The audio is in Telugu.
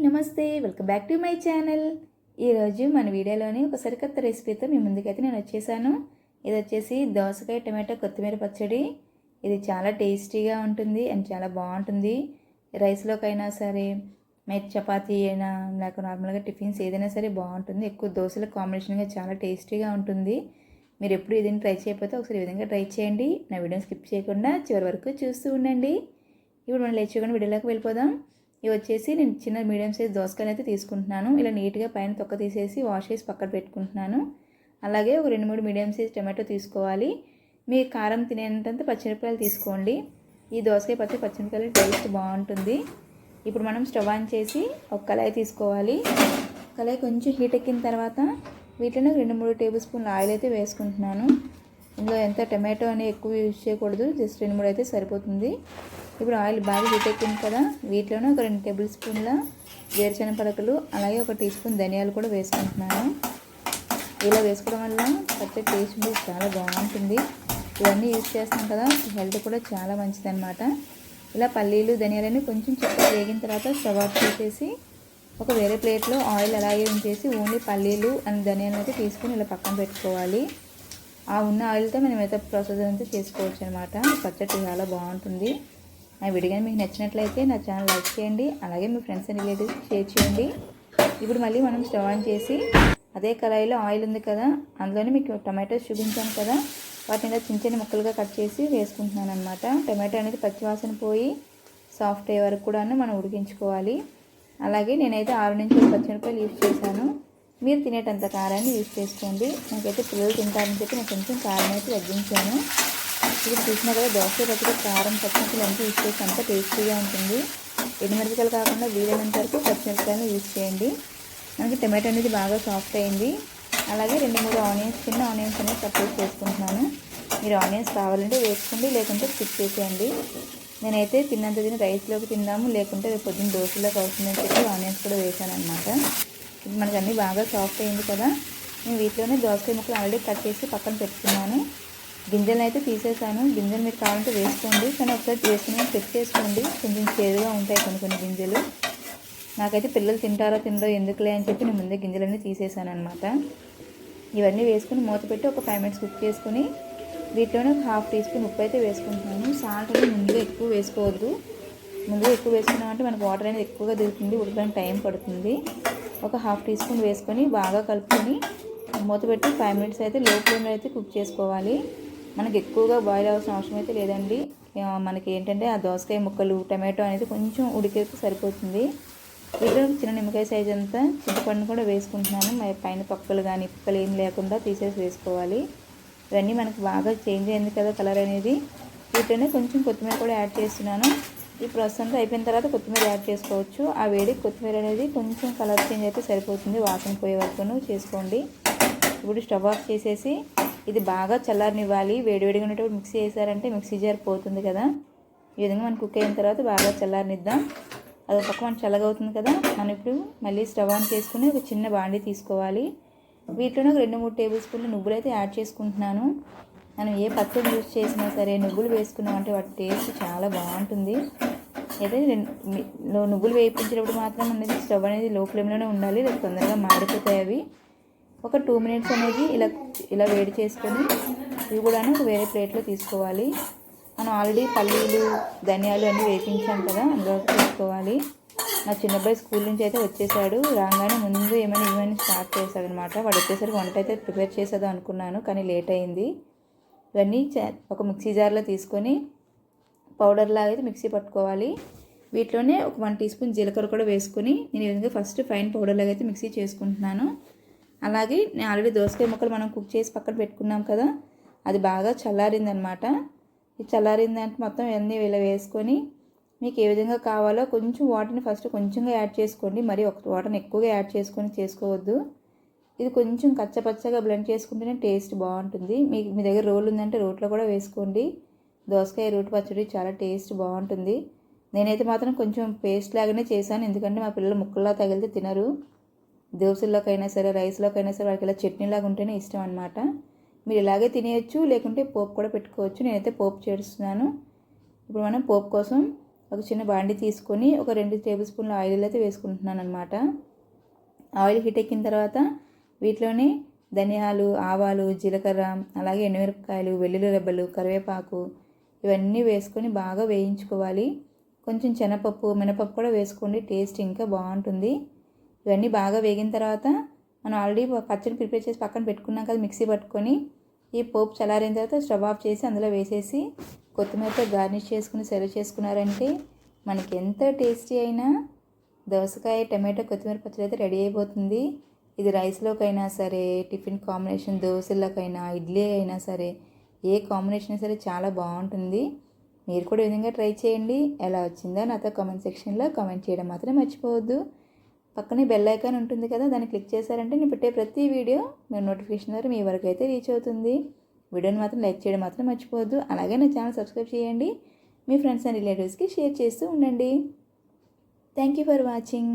నమస్తే welcome back to my channel. ఈరోజు మన వీడియోలోని ఒక సరికొత్త రెసిపీతో మీ ముందుకైతే నేను వచ్చేసాను. ఇది వచ్చేసి దోసకాయ టమాటో కొత్తిమీర పచ్చడి. ఇది చాలా టేస్టీగా ఉంటుంది అండ్ చాలా బాగుంటుంది. రైస్లోకైనా సరే మెట్ చపాతీ అయినా నాకు నార్మల్గా టిఫిన్స్ ఏదైనా సరే బాగుంటుంది. ఎక్కువ దోశల కాంబినేషన్గా చాలా టేస్టీగా ఉంటుంది. మీరు ఎప్పుడు ఏదైనా ట్రై చేయకపోతే ఒకసారి ఈ విధంగా ట్రై చేయండి. నా వీడియోని స్కిప్ చేయకుండా చివరి వరకు చూస్తూ ఉండండి. ఇప్పుడు మనం లేచి వీడియోలోకి వెళ్ళిపోదాం. ఇవి వచ్చేసి నేను చిన్న మీడియం సైజ్ దోసకాయలు అయితే తీసుకుంటున్నాను. ఇలా నీట్గా పైన తొక్క తీసేసి వాష్ చేసి పక్కన పెట్టుకుంటున్నాను. అలాగే ఒక రెండు మూడు మీడియం సైజ్ టమాటో తీసుకోవాలి. మీ కారం తినేంతంత పచ్చిమిరపకాయలు తీసుకోండి. ఈ దోసకాయ పచ్చి పచ్చిమిరపకాయలు టేస్ట్ బాగుంటుంది. ఇప్పుడు మనం స్టవ్ ఆన్ చేసి ఒక కళాయి తీసుకోవాలి. కళాయి కొంచెం హీట్ ఎక్కిన తర్వాత వీటిలో రెండు మూడు టేబుల్ స్పూన్ల ఆయిల్ అయితే వేసుకుంటున్నాను. ఇందులో ఎంత టమాటో అనేది ఎక్కువ యూజ్ చేయకూడదు. జస్ట్ రెండు మూడు అయితే సరిపోతుంది. ఇప్పుడు ఆయిల్ బాగా హీట్ కదా వీటిలోనే ఒక రెండు టేబుల్ స్పూన్ల వేరుశెనగ పలకలు అలాగే ఒక టీ స్పూన్ ధనియాలు కూడా వేసుకుంటున్నాను. ఇలా వేసుకోవడం వల్ల పచ్చడి టేస్ట్ కూడా చాలా బాగుంటుంది. ఇవన్నీ యూజ్ చేస్తాం కదా హెల్త్ కూడా చాలా మంచిదన్నమాట. ఇలా పల్లీలు ధనియాలని కొంచెం చక్కగా వేగిన తర్వాత స్టవ్ ఆఫ్ చేసేసి ఒక వేరే ప్లేట్లో ఆయిల్ అలాగే ఉంచేసి ఓన్లీ పల్లీలు అండ్ ధనియాలను అయితే తీసుకుని ఇలా పక్కన పెట్టుకోవాలి. ఆ ఉన్న ఆయిల్తో మనం మిగతా ప్రాసెస్ అంతా చేసుకోవచ్చు అనమాట పచ్చడి చాలా బాగుంటుంది. నా వీడియో మీకు నచ్చినట్లయితే నా ఛానల్ లైక్ చేయండి అలాగే మీ ఫ్రెండ్స్ అండ్ రిలేటివ్స్ షేర్ చేయండి. ఇప్పుడు మళ్ళీ మనం స్టవ్ ఆన్ చేసి అదే కళాయిలో ఆయిల్ ఉంది కదా అందులోనే మీకు టమాటోస్ చూపించాను కదా వాటిని ఇలా చిన్న చిన్న ముక్కలుగా కట్ చేసి వేసుకుంటున్నాను అనమాట టమాటో అనేది పచ్చివాసన పోయి సాఫ్ట్ అయ్యే వరకు కూడా మనం ఉడికించుకోవాలి. అలాగే నేనైతే ఆరు నుంచి పచ్చిమిరపాయలు యూజ్ చేశాను. మీరు తినేటంత కారాన్ని యూజ్ చేసుకోండి. నాకైతే పిల్లలు తింటారని చెప్పి నేను కొంచెం కారం అయితే తగ్గించాను. ఇప్పుడు చూసినా కదా దోశ పచ్చడి కారం పచ్చిమిరపకాయలు అంతా యూజ్ చేసి అంత టేస్టీగా ఉంటుంది. ఎండుమిరపకాయలు కాకుండా వీలైనంత వరకు పచ్చిమిరపకాయలు యూజ్ చేయండి. మనకి టమాటో అనేది బాగా సాఫ్ట్ అయింది. అలాగే రెండు మూడు ఆనియన్స్ చిన్న ఆనియన్స్ అనేది సపరేట్ చేసుకుంటున్నాను. మీరు ఆనియన్స్ కావాలంటే వేసుకోండి లేకుంటే స్కిప్ చేసేయండి. నేనైతే తిన్నంత తిని రైస్లోకి తిందాము లేకుంటే రేపు పొద్దున్న దోశలోకి అవుతుందని చెప్పి ఆనియన్స్ కూడా వేసాను అనమాట ఇప్పుడు మనకు అన్నీ బాగా సాఫ్ట్ అయింది కదా. నేను వీటిలోనే దోసకాయ ముక్కలు ఆల్రెడీ కట్ చేసి పక్కన పెట్టుకున్నాను. గింజలను అయితే తీసేసాను. గింజలు మీరు కావాలంటే వేసుకోండి. కానీ ఒకసారి వేసుకుని చెక్ చేసుకోండి. కొంచెం చేదుగా ఉంటాయి కొన్ని కొన్ని గింజలు. నాకైతే పిల్లలు తింటారో తినరో ఎందుకులే అని చెప్పి నేను ముందే గింజలన్నీ తీసేసాను అనమాట ఇవన్నీ వేసుకుని మూత పెట్టి ఒక ఫైవ్ మినిట్స్ కుక్ చేసుకుని వీటిలోనే ఒక హాఫ్ టీ స్పూన్ ఉప్పు అయితే వేసుకుంటున్నాను. సాల్ట్ అనేది ముందుగా ఎక్కువ వేసుకోవద్దు. ముందుగా ఎక్కువ వేసుకున్నామంటే మనకు వాటర్ అనేది ఎక్కువగా దిగుతుంది ఉడకడానికి టైం పడుతుంది. ఒక హాఫ్ టీ స్పూన్ వేసుకొని బాగా కలుపుకొని మూత పెట్టి ఫైవ్ మినిట్స్ అయితే లో ఫ్లేమ్లో అయితే కుక్ చేసుకోవాలి. మనకి ఎక్కువగా బాయిల్ అవ్వాల్సిన అవసరం అయితే లేదండి. మనకి ఏంటంటే ఆ దోసకాయ ముక్కలు టమాటో అనేది కొంచెం ఉడికేస్తే సరిపోతుంది. వీటిలో చిన్న నిమ్మకాయ సైజ్ అంతా చింతపండు కూడా వేసుకుంటున్నాను. మరి పైన పక్కలు కానీ పక్కలు ఏం లేకుండా తీసేసి వేసుకోవాలి. ఇవన్నీ మనకు బాగా చేంజ్ అయింది కదా కలర్ అనేది. వీటిలోనే కొంచెం కొత్తిమీర కూడా యాడ్ చేస్తున్నాను. ఈ ప్రాసెస్ అంతా అయిపోయిన తర్వాత కొత్తిమీర యాడ్ చేసుకోవచ్చు. ఆ వేడి కొత్తిమీర అనేది కొంచెం కలర్ చేంజ్ అయితే సరిపోతుంది. వాసన పోయే వరకును చేసుకోండి. ఇప్పుడు స్టవ్ ఆఫ్ చేసేసి ఇది బాగా చల్లారనివ్వాలి. వేడివేడిగా ఉన్నప్పుడు మిక్సీ చేశారంటే మిక్సీ జార్ పోతుంది కదా. ఈ విధంగా మనం కుక్ అయిన తర్వాత బాగా చల్లారనిద్దాం. అది పక్క మనం చల్లగవుతుంది కదా. మనం ఇప్పుడు మళ్ళీ స్టవ్ ఆన్ చేసుకుని ఒక చిన్న బాండి తీసుకోవాలి. వీటిలోనే ఒక రెండు మూడు టేబుల్ స్పూన్లు నువ్వులు అయితే యాడ్ చేసుకుంటున్నాను. మనం ఏ పచ్చడి యూజ్ చేసినా సరే నువ్వులు వేసుకున్నామంటే వాటి టేస్ట్ చాలా బాగుంటుంది. అయితే నువ్వులు వేయించేటప్పుడు మాత్రం అనేది స్టవ్ అనేది లో ఫ్లేమ్లోనే ఉండాలి. లేదా తొందరగా మాడిపోతాయి అవి. ఒక టూ మినిట్స్ అనేది ఇలా ఇలా వేడి చేసుకొని ఇవి కూడా ఒక వేరే ప్లేట్లో తీసుకోవాలి. మనం ఆల్రెడీ పల్లీలు ధనియాలు అన్నీ వేపించాం కదా అందులో తీసుకోవాలి. నా చిన్నబ్బాయి స్కూల్ నుంచి అయితే వచ్చేసాడు. రాగానే ముందు ఏమైనా ఇవన్నీ స్టార్ట్ చేశాడు అనమాట వాడు వచ్చేసరికి వంట అయితే ప్రిపేర్ చేసేదో అనుకున్నాను కానీ లేట్ అయింది. ఇవన్నీ ఒక మిక్సీ జార్లో తీసుకొని పౌడర్ లాగా అయితే మిక్సీ పట్టుకోవాలి. వీటిలోనే ఒక వన్ టీ స్పూన్ జీలకర్ర కూడా వేసుకొని నేను ఈ విధంగా ఫస్ట్ ఫైన్ పౌడర్ లాగా అయితే మిక్సీ చేసుకుంటున్నాను. అలాగే నేను ఆల్రెడీ దోసకాయ ముక్కలు మనం కుక్ చేసి పక్కన పెట్టుకున్నాం కదా అది బాగా చల్లారిందనమాట ఇది చల్లారిందంటే మొత్తం అన్నీ ఇలా వేసుకొని మీకు ఏ విధంగా కావాలో కొంచెం వాటర్ని ఫస్ట్ కొంచెంగా యాడ్ చేసుకోండి. మరి ఒక వాటర్ని ఎక్కువగా యాడ్ చేసుకొని చేసుకోవద్దు. ఇది కొంచెం కచ్చపచ్చగా బ్లెండ్ చేసుకుంటేనే టేస్ట్ బాగుంటుంది. మీకు మీ దగ్గర రోల్ ఉందంటే రోట్లో కూడా వేసుకోండి. దోసకాయ రోటి పచ్చడి చాలా టేస్ట్ బాగుంటుంది. నేనైతే మాత్రం కొంచెం పేస్ట్ లాగానే చేశాను. ఎందుకంటే మా పిల్లలు ముక్కల్లా తగిలితే తినరు. దోశల్లోకైనా సరే రైస్లోకైనా సరే వాళ్ళకి ఇలా చట్నీలాగా ఉంటేనే ఇష్టం అనమాట మీరు ఇలాగే తినేయచ్చు లేకుంటే పోపు కూడా పెట్టుకోవచ్చు. నేనైతే పోపు చేస్తున్నాను. ఇప్పుడు మనం పోపు కోసం ఒక చిన్న బాండి తీసుకొని ఒక రెండు టేబుల్ స్పూన్ల ఆయిల్ అయితే వేసుకుంటున్నాను అనమాట ఆయిల్ హీట్ ఎక్కిన తర్వాత వీటిలోని ధనియాలు ఆవాలు జీలకర్ర అలాగే ఎండుమిరపకాయలు వెల్లుల్లి రెబ్బలు కరివేపాకు ఇవన్నీ వేసుకొని బాగా వేయించుకోవాలి. కొంచెం శనపప్పు మినపప్పు కూడా వేసుకోండి టేస్ట్ ఇంకా బాగుంటుంది. ఇవన్నీ బాగా వేగిన తర్వాత మనం ఆల్రెడీ పచ్చడి ప్రిపేర్ చేసి పక్కన పెట్టుకున్నాం కదా మిక్సీ పట్టుకొని ఈ పోపు చల్లారిన తర్వాత స్టవ్ ఆఫ్ చేసి అందులో వేసేసి కొత్తిమీరతో గార్నిష్ చేసుకుని సర్వ్ చేసుకున్నారంటే మనకి ఎంత టేస్టీ అయినా దోసకాయ టమాటో కొత్తిమీర పచ్చడి అయితే రెడీ అయిపోతుంది. ఇది రైస్లోకైనా సరే టిఫిన్ కాంబినేషన్ దోశలకైనా ఇడ్లీ అయినా సరే ఏ కాంబినేషన్ సరే చాలా బాగుంటుంది. మీరు కూడా ఈ విధంగా ట్రై చేయండి. ఎలా వచ్చిందో నాతో కామెంట్ సెక్షన్లో కామెంట్ చేయడం మాత్రం మర్చిపోవద్దు. పక్కనే బెల్ ఐకాన్ ఉంటుంది కదా దాన్ని క్లిక్ చేశారంటే నేను పెట్టే ప్రతి వీడియో మీరు నోటిఫికేషన్ ద్వారా మీ వరకు అయితే రీచ్ అవుతుంది. వీడియోని మాత్రం లైక్ చేయడం మాత్రం మర్చిపోవద్దు. అలాగే నా ఛానల్ సబ్స్క్రైబ్ చేయండి. మీ ఫ్రెండ్స్ అండ్ రిలేటివ్స్కి షేర్ చేస్తూ ఉండండి. Thank you for watching